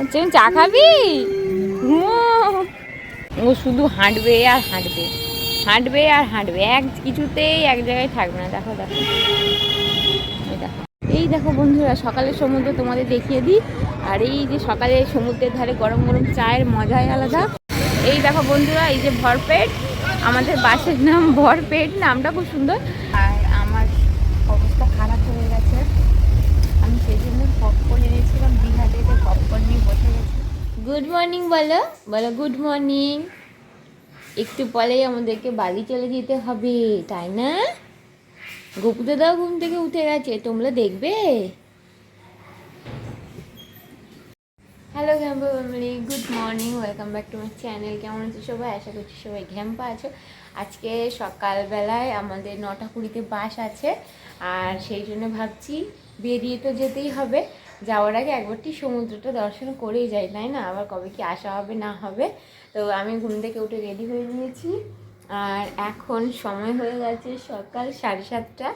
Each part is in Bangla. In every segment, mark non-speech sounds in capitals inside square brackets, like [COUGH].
আচ্ছা চা খাবি। ও শুধু হাঁটবে আর হাঁটবে। হাঁটবে আর হাঁটবে। এক কিছুতেই এক জায়গায় থাকবে না। দেখো দেখো। এই দেখো বন্ধুরা, সকালের সমুদ্র তোমাদের দেখিয়ে দিই। আর এই যে সকালে সমুদ্রের ধারে গরম গরম চায়ের মজাই আলাদা। এই দেখো বন্ধুরা, এই যে ভরপেট। আমাদের বাসের নাম ভরপেট। নামটা খুব সুন্দর আর আমার অবস্থা খারাপ হয়ে গেছে আমি সেই জন্য পপকর্ন এনেছিলাম দীঘাতে পপকর্ন নিয়ে বসে গেছি গুড মর্নিং বলো। বলো গুড মর্নিং। একটু পরেই আমাদেরকে বাড়ি চলে যেতে হবে, তাই না? গোপুতে দাও ঘুম থেকে উঠে গেছে, তোমরা দেখবে। Hello ঘ্যাম্পা family good morning welcome back to my channel কেমন আছো সবাই? আশা করছি সবাই ঘ্যাম্পা আছো। আজকে সকালবেলায় আমাদের নটা কুড়িতে বাস আছে, আর সেই জন্য ভাবছি বেরিয়ে তো যেতেই হবে। যাওয়ার আগে একবারটি সমুদ্রটা দর্শন করেই যাই, তাই না? আবার কবে কি আসা হবে, না হবে? তো আমি ঘুম থেকে উঠে রেডি হয়ে নিয়েছি। আর এখন সময় হয়ে গেছে সকাল সাড়ে সাতটা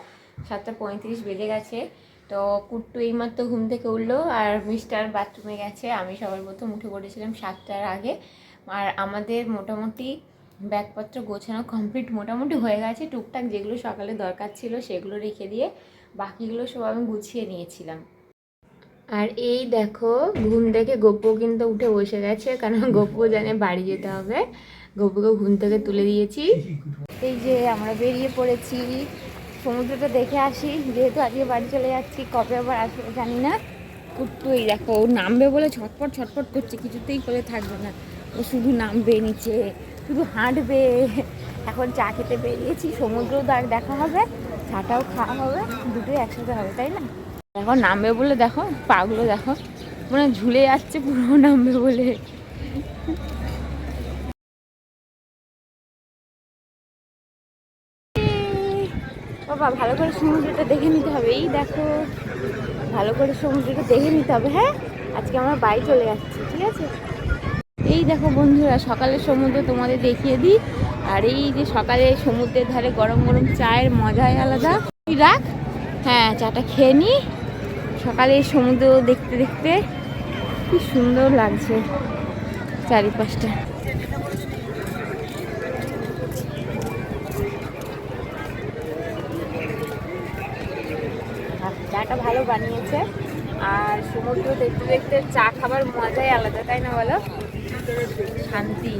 সাতটা পঁয়ত্রিশ বেজে গেছে। তো কুট্টু এইমাত্র ঘুম থেকে উঠল আর মিস্টার বাথরুমে গেছে। আমি সবার প্রথম উঠে পড়েছিলাম সাতটার আগে। আর আমাদের মোটামুটি ব্যাগপত্র গোছানো কমপ্লিট মোটামুটি হয়ে গেছে। টুকটাক যেগুলো সকালে দরকার ছিল সেগুলো রেখে দিয়ে বাকিগুলো সব আমি গুছিয়ে নিয়েছিলাম। আর এই দেখো, ঘুম থেকে গপ্পু কিন্তু উঠে বসে গেছে, কারণ গপ্পু জানে বাড়ি যেতে হবে। গপ্পুকে ঘুম থেকে তুলে দিয়েছি। এই যে আমরা বেরিয়ে পড়েছি। সমুদ্রটা দেখে আসি, যেহেতু আজকে বাড়ি চলে যাচ্ছি, কবে আবার আসবে জানি না। কুট্টু এই দেখো, ও নামবে বলে ছটপট ছটপট করছে, কিছুতেই করে থাকবে না। ও শুধু নামবে নিচে, শুধু হাঁটবে। এখন চা খেতে বেরিয়েছি সমুদ্র দ্বার দেখা হবে, চাটাও খাওয়া হবে, দুটোই একসাথে হবে, তাই না? এখন নামবে বলে দেখো পাগুলো দেখো মানে ঝুলে যাচ্ছে, পুরো নামবে বলে। বাবা, ভালো করে সমুদ্রটা দেখে নিতে হবে। এই দেখো, ভালো করে সমুদ্রটা দেখে নিতে হবে হ্যাঁ? আজকে আমরা বাড়ি চলে যাচ্ছি, ঠিক আছে? এই দেখো বন্ধুরা, সকালের সমুদ্র তোমাদের দেখিয়ে দিই। আর এই যে সকালে সমুদ্রের ধারে গরম গরম চায়ের মজাই আলাদা। তুই রাখ। হ্যাঁ চাটা খেয়ে নি। সকালে সমুদ্র দেখতে দেখতে কি সুন্দর লাগছে চারিপাশটা। চাটা ভালো বানিয়েছে। আর সমুদ্র দেখতে দেখতে চা খাবার মজাই আলাদা, তাই না বলো? শান্তি।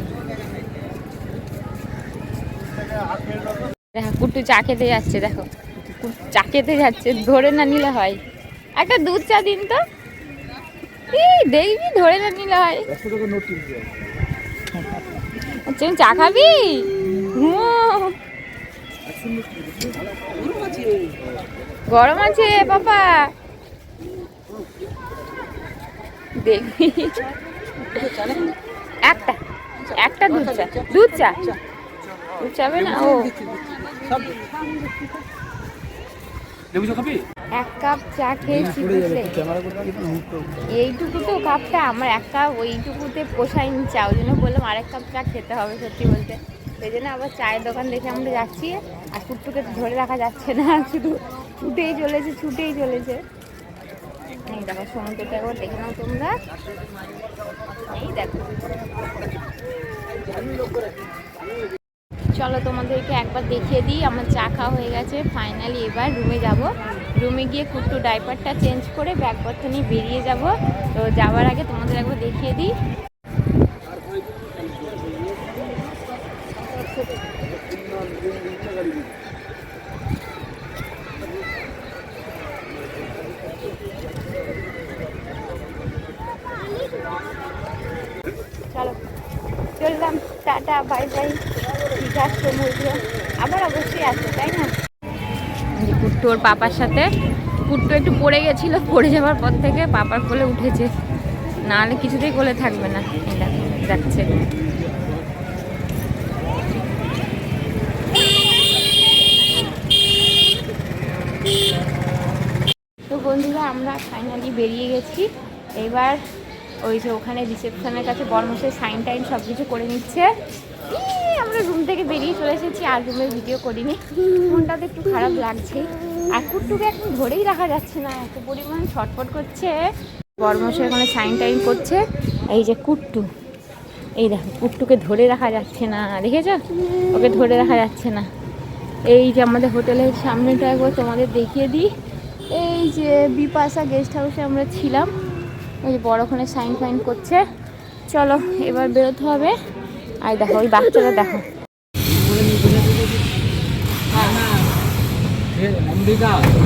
দেখো, কুট্টু চা খেতে যাচ্ছে, দেখো। চা খেতে যাচ্ছে, ধরে না নিলে হয়। একটা দুধ চা দিন তো। এই দেখবি ধরে না নিলে হয়। আচ্ছা চা খাবি। গরম আছে পাপা। দেখবি একটা একটা দুধ চা দুধ চা। দুধ চাবে না? ও। লেবু চা খাবি? এক কাপ চা খেয়েছি এইটুকু তো কাপটা আমার এক কাপ ওইটুকুতে পোষায়নি চা ওই জন্য বললাম আরেক কাপ চা খেতে হবে সত্যি বলতে। সেই জন্য আবার চায়ের দোকান দেখে আমরা যাচ্ছি আর কুট্টুকে তো ধরে রাখা যাচ্ছে না শুধু ছুটেই চলেছে ছুটেই চলেছে। এই দেখো সমুদ্রটা একবার দেখে নাও তোমরা। এই দেখো। চলো তোমাদেরকে একবার দেখিয়ে দিই, আমার চা খাওয়া হয়ে গেছে। ফাইনালি এবার রুমে যাব। রুমে গিয়ে কুট্টু ডাইপারটা চেঞ্জ করে ব্যাগপত্র নিয়ে বেরিয়ে যাব। তো যাওয়ার আগে তোমাদের একবার দেখিয়ে দিই চলো চললাম টাটা বাই বাই দীঘার সমুদ্র আবার অবশ্যই আসবে তাই না? কুট্টু ওর পাপার সাথে। কুট্টু একটু পড়ে গেছিল পড়ে যাওয়ার পর থেকে পাপার কোলে উঠেছে। নাহলে কিছুতেই কোলে থাকবে না। দেখো, যাচ্ছে। তো বন্ধুরা আমরা ফাইনালি বেরিয়ে গেছি। এবার ওই যে ওখানে রিসেপশনের কাছে বর্মসের সাইন টাইন সব কিছু করে নিচ্ছে। এই, আমরা রুম থেকে বেরিয়ে চলে এসেছি আর রুমের ভিডিও করিনি। মনটা তো একটু খারাপ লাগছে। আর কুট্টুকে এখন ধরেই রাখা যাচ্ছে না এত পরিমাণ ছটফট করছে। বর্মশাই এখানে সাইন টাইন করছে। এই যে কুট্টু এই দেখো কুট্টুকে ধরে রাখা যাচ্ছে না দেখেছ? ওকে ধরে রাখা যাচ্ছে না। এই যে আমাদের হোটেলের সামনেটা একবার তোমাদের দেখিয়ে দিই। এই যে বিপাশা গেস্ট হাউসে আমরা ছিলাম। ওই যে বড়খানে সাইন ফাইন করছে। চলো এবার বেরোতে হবে। আর দেখো ওই বাচ্চাটা দেখো।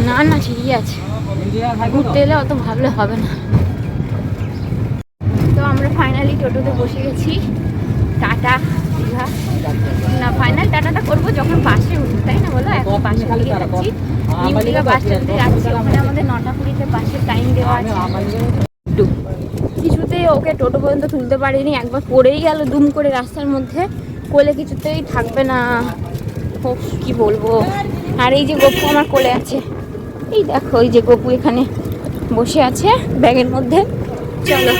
না না ঠিকই আছে। ঘুরতে এলে অত ভাবলে হবে না। তো আমরা ফাইনালি টোটোতে বসে গেছি। টাটা দীঘা। না ফাইনাল টাটাটা করব যখন বাসে উঠবো তাই না বলো? এখন বাসে দিকে যাচ্ছি নিউ দীঘা বাস স্ট্যান্ডে যাচ্ছি। ওখানে আমাদের নটা কুড়িতে বাসের টাইম দেওয়া আছে। কিছুতেই ওকে টোটো পর্যন্ত তুলতে পারিনি একবার পড়েই গেল দুম করে রাস্তার মধ্যে। কোলে কিছুতেই থাকবে না। ও কি বলব? আর এই যে গপু আমার কোলে আছে। এই দেখো এই যে গপু এখানে বসে আছে ব্যাগের মধ্যে। চলো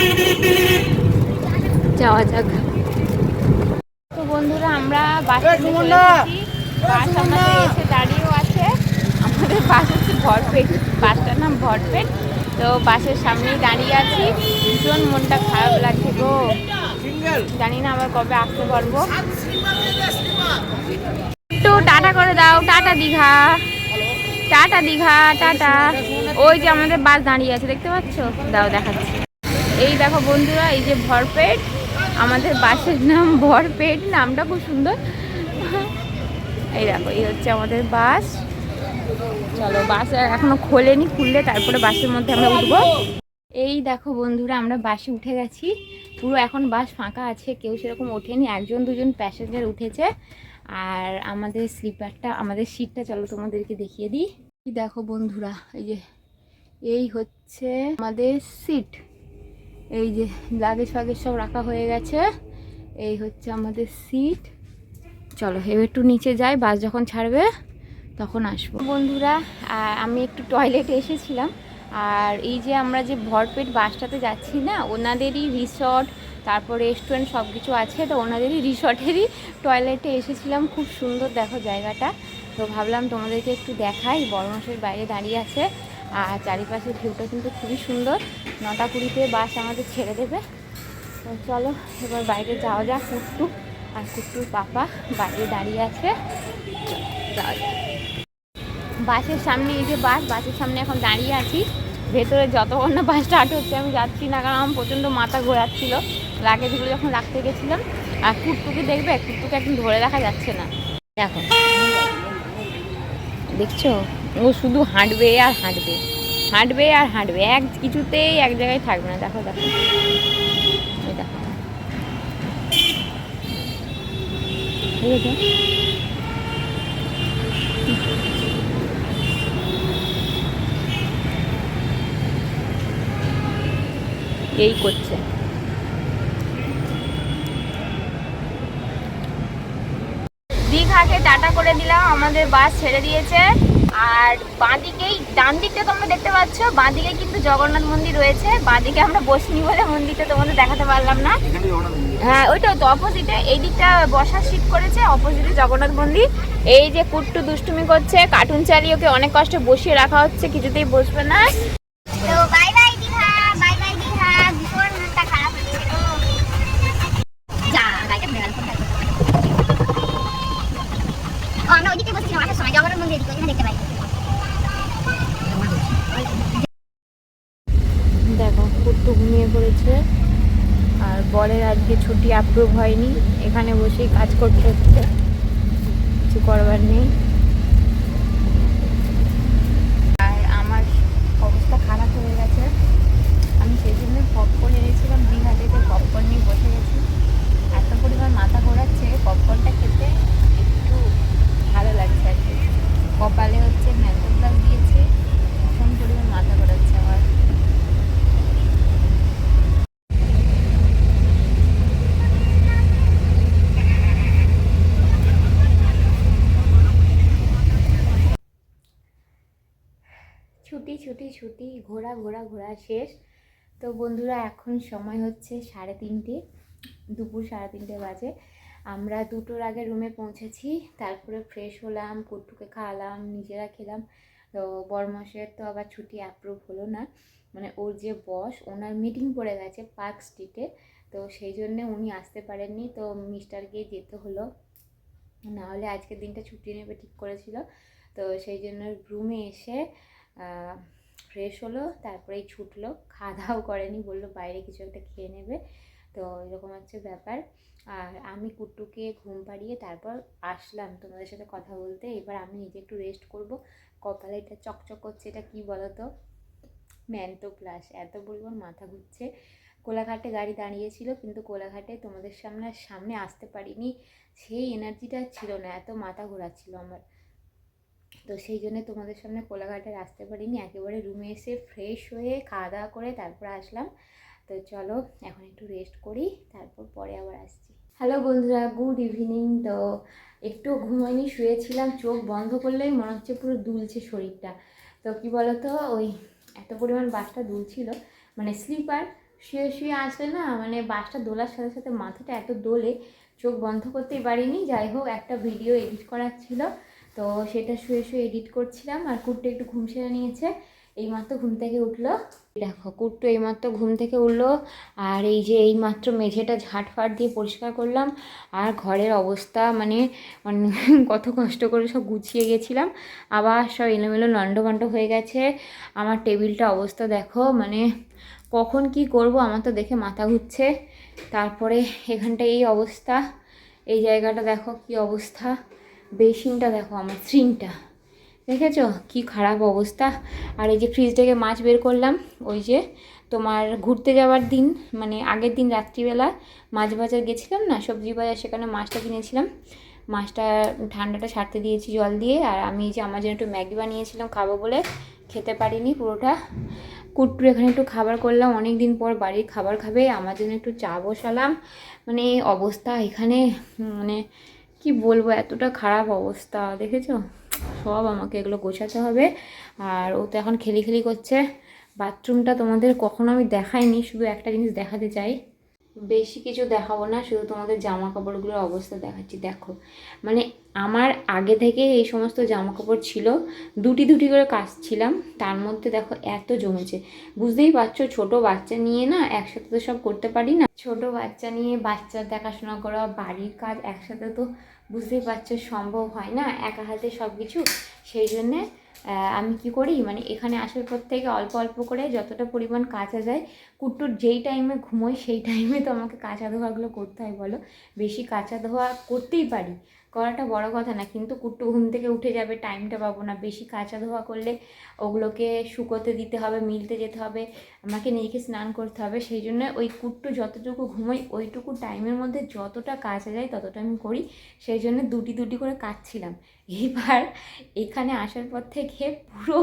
যাওয়া যাক। তো বন্ধুরা আমরা বাসে বাস আমাদের এসে দাঁড়িয়েও আছে। আমাদের বাস হচ্ছে ভরপেট। বাসটার নাম ভরপেট। তো বাসের সামনেই দাঁড়িয়ে আছি। ভীষণ মনটা খারাপ লাগছে গো। জানি না আবার কবে আসতে পারব। একটু টাটা করে দাও। Tata Digha. Tata Digha tata. ওই যে আমাদের বাস দাঁড়িয়ে আছে দেখতে পাচ্ছ? দাও দেখাচ্ছি। এই দেখো বন্ধুরা এই যে ভরপেট। আমাদের বাসের নাম ভরপেট। নামটা খুব সুন্দর। এই দেখো এই হচ্ছে আমাদের বাস। চলো, বাস এখনও খোলেনি, খুললে তারপরে বাসের মধ্যে আমরা উঠবো। এই দেখো বন্ধুরা, আমরা বাসে উঠে গেছি। পুরো এখন বাস ফাঁকা আছে, কেউ সেরকম ওঠেনি, একজন, দুজন প্যাসেঞ্জার উঠেছে। আর আমাদের স্লিপারটা আমাদের সিটটা চলো তোমাদেরকে দেখিয়ে দিই। এই দেখো বন্ধুরা, এই যে, এই হচ্ছে আমাদের সিট এই যে লাগেজ ফাগেজ সব রাখা হয়ে গেছে। এই হচ্ছে আমাদের সিট চলো, এবার একটু নিচে যাই, বাস যখন ছাড়বে তখন আসব। বন্ধুরা আমি একটু টয়লেটে এসেছিলাম। আর এই যে আমরা যে ভরপেট বাসটাতে যাচ্ছি না, ওনাদেরই রিসর্ট তারপর রেস্টুরেন্ট সব কিছু আছে, তো ওনাদেরই রিসর্টেরই টয়লেটে এসেছিলাম। খুব সুন্দর দেখো জায়গাটা। তো ভাবলাম তোমাদেরকে একটু দেখাই বড় মশাই বাইরে দাঁড়িয়ে আছে। আর চারিপাশের ভিউটা কিন্তু খুবই সুন্দর। নটা কুড়িতে বাস আমাদের ছেড়ে দেবে। তো চলো, এবার বাইরে যাওয়া যাক কুট্টু। আর কুট্টুর পাপা বাইরে দাঁড়িয়ে আছে। যাওয়া যাক। বাসের সামনে, এই যে বাস, বাসের সামনে এখন দাঁড়িয়ে আছি। ভেতরে যতক্ষণ না বাস স্টার্ট হচ্ছে, আমি যাচ্ছি না, কারণ আমার প্রচণ্ড মাথা ঘোরাচ্ছিল। লাগেজগুলো যখন রাখতে গেছিলাম, আর কুট্টুকে দেখবে কুট্টুকে একদম ধরে রাখা যাচ্ছে না। দেখো। দেখছ? ও শুধু হাঁটবে আর হাঁটবে। হাঁটবে আর হাঁটবে। এক, কিছুতেই এক জায়গায় থাকবে না। দেখো দেখো। দেখো? এই করছে। দীঘাকে টাটা করে দিলাম আমাদের বাস ছেড়ে দিয়েছে। আর বাঁদিকেই ডান দিকটা তোমরা দেখতে পাচ্ছ বাঁদিকে কিন্তু জগন্নাথ মন্দির রয়েছে। বাঁদিকে আমরা বসিনি বলে মন্দিরটা তোমাদের দেখাতে পারলাম না। হ্যাঁ ওইটা তো অপোজিটে এই দিকটা বসার সিট করেছে অপোজিটে জগন্নাথ মন্দির। এই যে কুট্টু দুষ্টুমি করছে কার্টুন চালিয়ে ওকে অনেক কষ্টে বসিয়ে রাখা হচ্ছে কিছুতেই বসবে না। বরের আজকে ছুটি অ্যাপ্রুভ হয়নি। এখানে বসেই কাজ করতে হচ্ছে। কিছু করবার নেই। আর আমার অবস্থা খারাপ হয়ে গেছে। আমি সেই জন্য পপকর্ন এনেছিলাম, দীঘা থেকে পপকর্ন নিয়ে বসে গেছি। এত পরিমাণ মাথা ঘোরাচ্ছে পপকর্নটা খেতে একটু ভালো লাগছে আর কি কপালে হচ্ছে ম্যাথন প্লাস দিয়েছে ভীষণ পরিমাণ মাথা ঘোরাচ্ছে আমার ছুটি, ঘোরা ঘোরা ঘোরা শেষ। তো বন্ধুরা, এখন সময় হচ্ছে সাড়ে তিনটে, দুপুর সাড়ে তিনটে বাজে। আমরা দুটোর আগে রুমে পৌঁছেছি, তারপরে ফ্রেশ হলাম, কুট্টুকে খাওয়ালাম, নিজেরা খেলাম। তো বরমাসের তো আবার ছুটি অ্যাপ্রুভ হলো না। মানে ওর যে বস ওনার মিটিং পড়ে গেছে পার্ক স্ট্রিটে তো সেই জন্যে উনি আসতে পারেননি। তো মিস্টারকে যেতে হলো। না হলে আজকের দিনটা ছুটি নেবে ঠিক করেছিল। তো সেই জন্য রুমে এসে ফ্রেশ হলো, তারপরেই ছুটলো খাওয়া দাওয়াও করেনি, বলল বাইরে কিছু একটা খেয়ে নেবে। তো এরকম হচ্ছে ব্যাপার। আর আমি কুট্টুকে ঘুম পাড়িয়ে তারপর আসলাম তোমাদের সাথে কথা বলতে। এবার আমি নিজে একটু রেস্ট করব। কপালে এটা চকচক করছে, এটা কী বলো তো ম্যান্টো প্লাস এত পরিমাণ মাথা ঘুরছে। কোলাঘাটে গাড়ি দাঁড়িয়েছিল, কিন্তু কোলাঘাটে তোমাদের সামনে সামনে আসতে পারিনি। সেই এনার্জিটা ছিল না, এত মাথা ঘোরাচ্ছিল আমার। তো সেই জন্য তোমাদের সামনে কোলাঘাটে আসতে পারিনি। একেবারে রুমে এসে ফ্রেশ হয়ে খাওয়া দাওয়া করে তারপর আসলাম। তো চলো এখন একটু রেস্ট করি, তারপর পরে আবার আসছি। হ্যালো বন্ধুরা গুড ইভিনিং তো একটু ঘুমাইনি শুয়েছিলাম, চোখ বন্ধ করলেই মনে হচ্ছে পুরো দুলছে শরীরটা। তো কি বলতো, ওই এত পরিমাণ বাসটা দুলছিল। মানে স্লিপার শুয়ে শুয়ে আসলে না মানে বাসটা দোলার সাথে সাথে মাথাটা এত দোলে, চোখ বন্ধ করতেই পারিনি। যাই হোক, একটা ভিডিও এডিট করার ছিল। তো সেটা শুয়ে শুয়ে এডিট করছিলাম আর কুট্টু একটু ঘুম সেরে নিয়েছে। এইমাত্র ঘুম থেকে উঠল। দেখো, কুট্টু এইমাত্র ঘুম থেকে উঠল আর এই যে এইমাত্র মেঝেটা ঝাঁটফাট দিয়ে পরিষ্কার করলাম আর ঘরের অবস্থা মানে মানে [LAUGHS] কত কষ্ট করে সব গুছিয়ে গেছিলাম। আবার সব এলোমেলো লন্ডভন্ড হয়ে গেছে। আমার টেবিলটা অবস্থা দেখো মানে কখন কি করব আমার তো দেখে মাথা ঘুরছে। তারপরে এখানটা এই অবস্থা, এই জায়গাটা দেখো কি অবস্থা। বেসিনটা দেখো, আমার স্ট্রিংটা দেখেছ? কি খারাপ অবস্থা। আর এই যে ফ্রিজ থেকে মাছ বের করলাম, ওই যে তোমার ঘুরতে যাওয়ার দিন মানে আগের দিন রাত্রিবেলা মাছ বাজার গেছিলাম না, সবজি বাজার সেখানে মাছটা কিনেছিলাম। মাছটা, ঠান্ডাটা সারতে দিয়েছি জল দিয়ে, আর আমি যে আমার জন্য একটু ম্যাগি বানিয়েছিলাম, খাব বলে খেতে পারিনি পুরোটা। কুট্টু এখানে একটু খাবার করলাম অনেক দিন পর বাড়ির খাবার খাবে, আমার জন্য একটু চা বসালাম। মানে অবস্থা এখানে মানে কি বলব, এতটা খারাপ অবস্থা, দেখেছ? সব আমাকে এগুলো গোছাতে হবে। আর ও তো এখন খেলি খেলি করছে। বাথরুমটা তোমাদের কখনো আমি দেখাইনি, শুধু একটা জিনিস দেখাতে চাই। বেশি কিছু দেখাবো না, শুধু তোমাদের জামা কাপড়গুলোর অবস্থা দেখাচ্ছি, দেখো। মানে আমার আগে থেকে এই সমস্ত জামা কাপড় ছিল, দুটি দুটি করে কাচছিলাম, তার মধ্যে দেখো এত জমেছে। বুঝতেই পারছ, ছোট বাচ্চা নিয়ে না একসাথে তো সব করতে পারি না। ছোট বাচ্চা নিয়ে বাচ্চার দেখাশোনা করা, বাড়ির কাজ একসাথে তো বুঝতেই পারছ সম্ভব হয় না, একা হাতে সব কিছু সেই জন্যে আমি কি করি? মানে এখানে আসার পর থেকে অল্প অল্প করে যতটা পরিমাণ কাঁচা যায় কুট্টুর যেই টাইমে ঘুমোয় সেই টাইমে তো আমাকে কাঁচা ধোয়াগুলো করতে হয় বলো। বেশি কাঁচা ধোয়া করতেই পারি। করাটা বড় কথা না, কিন্তু কুট্টু ঘুম থেকে উঠে যাবে টাইমটা পাবো না। বেশি কাঁচা ধোয়া করলে ওগুলোকে শুকোতে দিতে হবে, মিলতে যেতে হবে, আমাকে নিজেকে স্নান করতে হবে, সেই জন্য ওই কুট্টু যতটুকু ঘুমোই ওইটুকু টাইমের মধ্যে যতটা কাঁচা যায় ততটা আমি করি। সেই জন্য দুটি দুটি করে কাচ্ছিলাম এবার এখানে আসার পর থেকে পুরো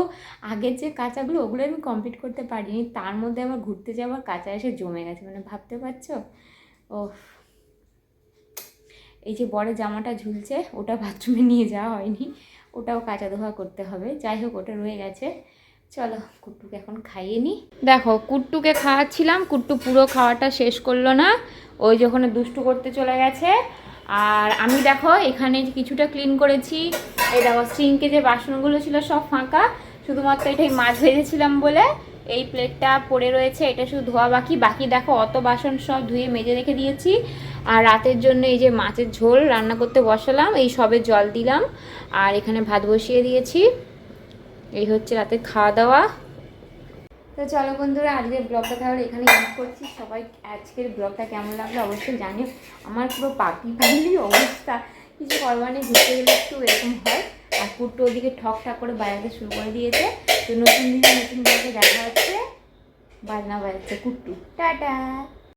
আগের যে কাঁচাগুলো, ওগুলো আমি কমপ্লিট করতে পারিনি। তার মধ্যে আমার ঘুরতে যাওয়ার কাঁচা এসে জমে গেছে। মানে ভাবতে পারছ? ও এই যে বড় জামাটা ঝুলছে, ওটা বাথরুমে নিয়ে যাওয়া হয়নি। ওটাও কাঁচা ধোয়া করতে হবে। যাই হোক, ওটা রয়ে গেছে। চলো, কুট্টুকে এখন খাইয়ে নিই দেখো, কুট্টুকে খাওয়াচ্ছিলাম, কুট্টু পুরো খাওয়াটা শেষ করল না। ওই যখন দুষ্টু করতে চলে গেছে। আর আমি দেখো, এখানে কিছুটা ক্লিন করেছি। এই দেখো সিঙ্কে যে বাসনগুলো ছিল সব ফাঁকা। শুধুমাত্র এটাই মাছ ভেজেছিলাম বলে এই প্লেটটা পড়ে রয়েছে। এটা শুধু ধোয়া বাকি। বাকি দেখো, অত বাসন সব ধুয়ে মেজে রেখে দিয়েছি। আর রাতের জন্য এই যে মাছের ঝোল রান্না করতে বসালাম, এই সবে জল দিলাম, আর এখানে ভাত বসিয়ে দিয়েছি। এই হচ্ছে রাতের খাওয়া দাওয়া। তো চলো বন্ধুরা, আজকের ব্লগটা তাহলে এখানে ইউজ করছি। সবাই আজকের ব্লগটা কেমন লাগল অবশ্যই জানিও। আমার পুরো পাখি পাখি অবস্থা, কিছু করবার নেই ঘুরতে গেলে একটু এরকম হয়। আর পুট্টু ওদিকে ঠক ঠাক করে বাজাতে শুরু করে দিয়েছে। তো নতুন দিনে নতুন ব্লগে দেখা হচ্ছে। বাজনা বাজাচ্ছে কুট্টু টাটা!